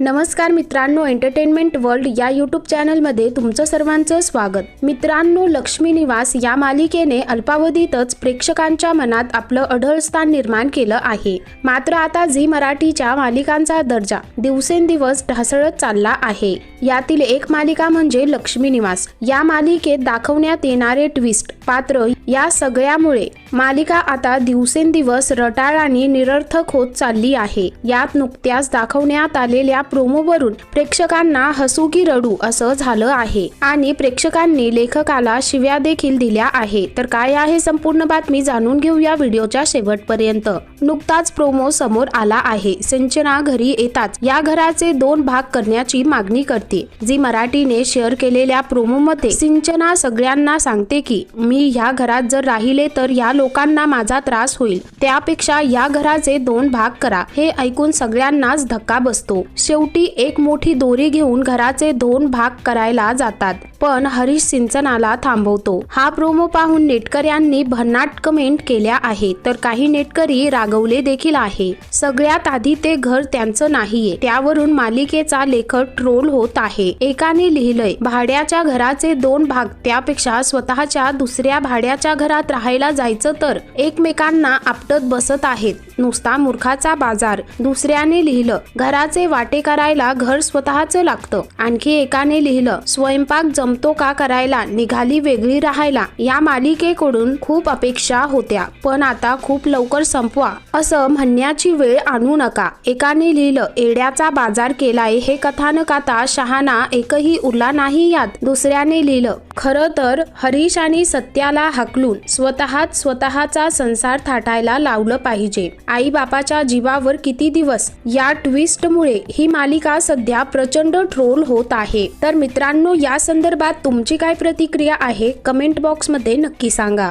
नमस्कार मित्रांनो entertainment world या यूट्यूब चॅनलमध्ये तुमचं सर्वांचं स्वागत. मित्रांनो लक्ष्मी निवास या मालिकेने अल्पावधीतच प्रेक्षकांच्या मनात आपलं अढळ स्थान निर्माण केलं आहे. मात्र आता झी मराठीच्या मालिकांचा दर्जा दिवसेंदिवस ढासळत चालला आहे. यातील एक मालिका म्हणजे लक्ष्मी निवास. या मालिकेत दाखवण्यात येणारे ट्विस्ट पात्र या सगळ्यामुळे मालिका आता दिवसेंदिवस रटाळ आणि निरर्थक होत चालली आहे. यात नुकत्याच दाखवण्यात आलेल्या प्रोमोवरून प्रेक्षकांना हसू की रडू असं झालं आहे. आणि प्रेक्षकांनी लेखकाला शिव्या देखील दिल्या आहे तर काय आहे संपूर्ण बातमी जाणून घेऊया व्हिडिओच्या शेवटपर्यंत. नुकताच प्रोमो समोर आला आहे. सिंचना घरी येताच या घराचे दोन भाग करण्याची मागणी करते. जी मराठीने शेअर केलेल्या प्रोमोमध्ये सिंचना सगळ्यांना सांगते की मी ह्या घरात जर राहिले तर या लोकांना माझा त्रास होईल. त्यापेक्षा या घराचे दोन भाग करा. हे ऐकून सगळ्यांनाच धक्का बसतो. शेवटी एक मोठी दोरी घेऊन घराचे दोन भाग करायला जातात. पण हरीश सिंचनाला थांबवतो. हा प्रोमो पाहून नेटकऱ्यांनी भन्नाट कमेंट केल्या आहेत. तर काही नेटकरी रागवले देखील आहे. सगळ्यात आधी ते घर त्यांचं नाहीये. त्यावरून मालिकेचा लेखक ट्रोल होत आहे. एकाने लिहिलंय भाड्याच्या घराचे दोन भाग त्यापेक्षा स्वतःच्या दुसऱ्या भाड्याच्या घरात राहायला जायचं तर एकमेकांना आपटत बसत आहेत. नुसता मूर्खाचा बाजार. दुसऱ्याने लिहिलं घराचे वाटे करायला घर स्वतःचं लागतं. आणखी एकाने लिहिलं स्वयंपाक जमतो का करायला? निघाली वेगळी राहायला. या मालिकेकडून खूप अपेक्षा होत्या पण आता खूप लवकर संपवा असं म्हणण्याची वेळ आणू नका. एकाने लिहिलं एड्याचा बाजार केलाय हे कथानक आता शहाणा एकही उरला नाही यात. दुसऱ्याने लिहिलं खरं तर हरीश आणि सत्याला हाकलून स्वतःच स्वतःचा संसार थाटायला लावलं पाहिजे. आई बापाच्या जीवावर किती दिवस? या ट्विस्टमुळे ही मालिका सध्या प्रचंड ट्रोल होत आहे. तर मित्रांनो या संदर्भात तुमची काय प्रतिक्रिया आहे? कमेंट बॉक्समध्ये नक्की सांगा.